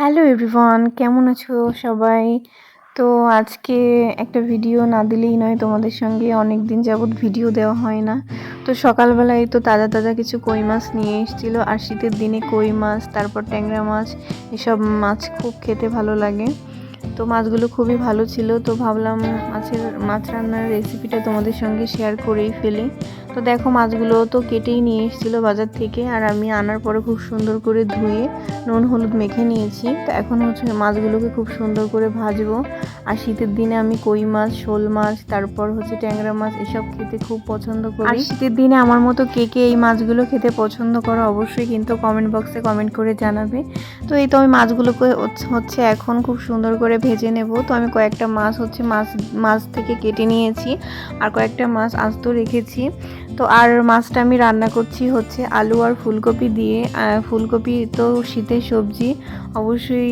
Hello everyone কেমন আছো সবাই? তো আজকে একটা ভিডিও না দিলেই নয়, তোমাদের সঙ্গে অনেক দিন যাবৎ ভিডিও দেওয়া হয় না। তো সকালবেলায় তো তাজা তাজা কিছু কই মাছ নিয়ে এসেছিল, আর শীতের দিনে কই মাছ, তারপর ট্যাংরা মাছ, এসব মাছ খুব খেতে ভালো লাগে। তো মাছগুলো খুবই ভালো ছিল, তো ভাবলাম মাছের, মাছ রান্নার রেসিপিটা তোমাদের সঙ্গে শেয়ার করেই ফেলি। তো দেখো মাছগুলো তো কেটেই নিয়ে এসেছিল বাজার থেকে, আর আমি আনার পরে খুব সুন্দর করে ধুয়ে নুন, হলুদ মেখে নিয়েছি। তো এখন হচ্ছে মাছগুলোকে খুব সুন্দর করে ভাজবো। আর শীতের দিনে আমি কই মাছ, শোল মাছ, তারপর হচ্ছে ট্যাংরা মাছ, এসব খেতে খুব পছন্দ করি। আর শীতের দিনে আমার মতো কে কে এই মাছগুলো খেতে পছন্দ করো অবশ্যই কিন্তু কমেন্ট বক্সে কমেন্ট করে জানাবে। তো এই তো আমি মাছগুলোকে হচ্ছে এখন খুব সুন্দর করে ভেজে নেব। তো আমি কয়েকটা মাছ হচ্ছে মাছ মাছ থেকে কেটে নিয়েছি আর কয়েকটা মাছ আস্ত রেখেছি। তো আর মাছটা আমি রান্না করছি হচ্ছে আলু আর ফুলকপি দিয়ে। ফুলকপি তো শীতের সবজি, অবশ্যই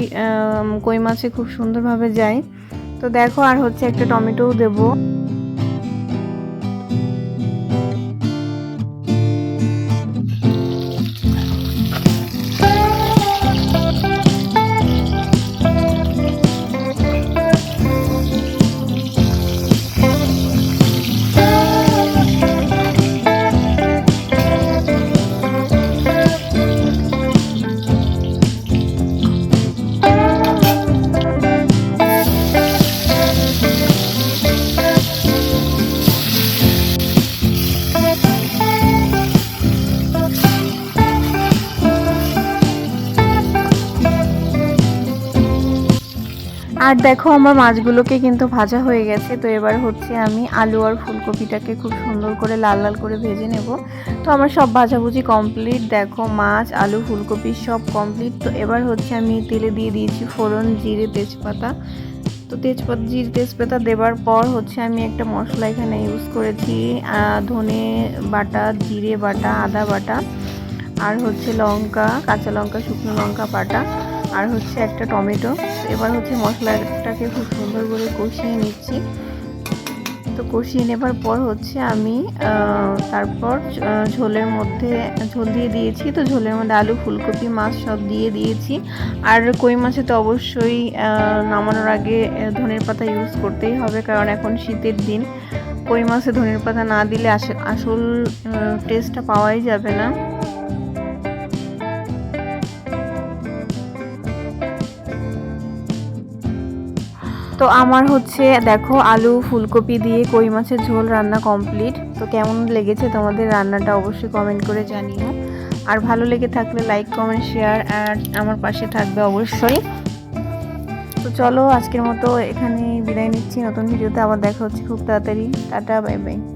কই মাছে খুব সুন্দরভাবে যায়। তো দেখো আর হচ্ছে একটা টমেটোও দেবো। আর দেখো আমার মাছগুলোকে কিন্তু ভাজা হয়ে গেছে, তো এবার হচ্ছে আমি আলু আর ফুলকপিটাকে খুব সুন্দর করে লাল লাল করে ভেজে নেব। তো আমার সব ভাজাভুজি কমপ্লিট, দেখো মাছ, আলু, ফুলকপি সব কমপ্লিট। তো এবার হচ্ছে আমি তেলে দিয়ে দিয়েছি ফোড়ন, জিরে, তেজপাতা। তো তেজপাতা, জিরে, তেজপাতা দেওয়ার পর হচ্ছে আমি একটা মশলা এখানে ইউজ করেছি ধনে বাটা, জিরে বাটা, আদা বাটা, আর হচ্ছে লঙ্কা, কাঁচা লঙ্কা, শুকনো লঙ্কা বাটা। আর হচ্ছে একটা টমেটো। এবার হচ্ছে মশলাটাকে খুব সুন্দর করে কষিয়ে নিচ্ছি। তো কষিয়ে নেবার পর হচ্ছে আমি তারপর ঝোলের মধ্যে, ঝোল দিয়ে দিয়েছি। তো ঝোলের মধ্যে আলু, ফুলকপি, মাছ সব দিয়ে দিয়েছি। আর কই মাছে তো অবশ্যই নামানোর আগে ধনের পাতা ইউজ করতেই হবে। কারণ এখন শীতের দিন। কই মাছে ধনের পাতা না দিলে আসল টেস্টটা পাওয়াই যাবে না। তো আমার হচ্ছে, দেখো, আলু, ফুলকপি দিয়ে কই মাছের ঝোল রান্না কমপ্লিট তো কেমন লেগেছে তোমাদের রান্নাটা অবশ্যই কমেন্ট করে জানিও। আর ভালো লেগে থাকলে লাইক কমেন্ট শেয়ার আর আমার পাশে থাকবে অবশ্যই। তো চলো, আজকের মতো এখানে বিদায় নিচ্ছি। নতুন ভিডিওতে আবার দেখা হচ্ছে খুব তাড়াতাড়ি। Tata bye bye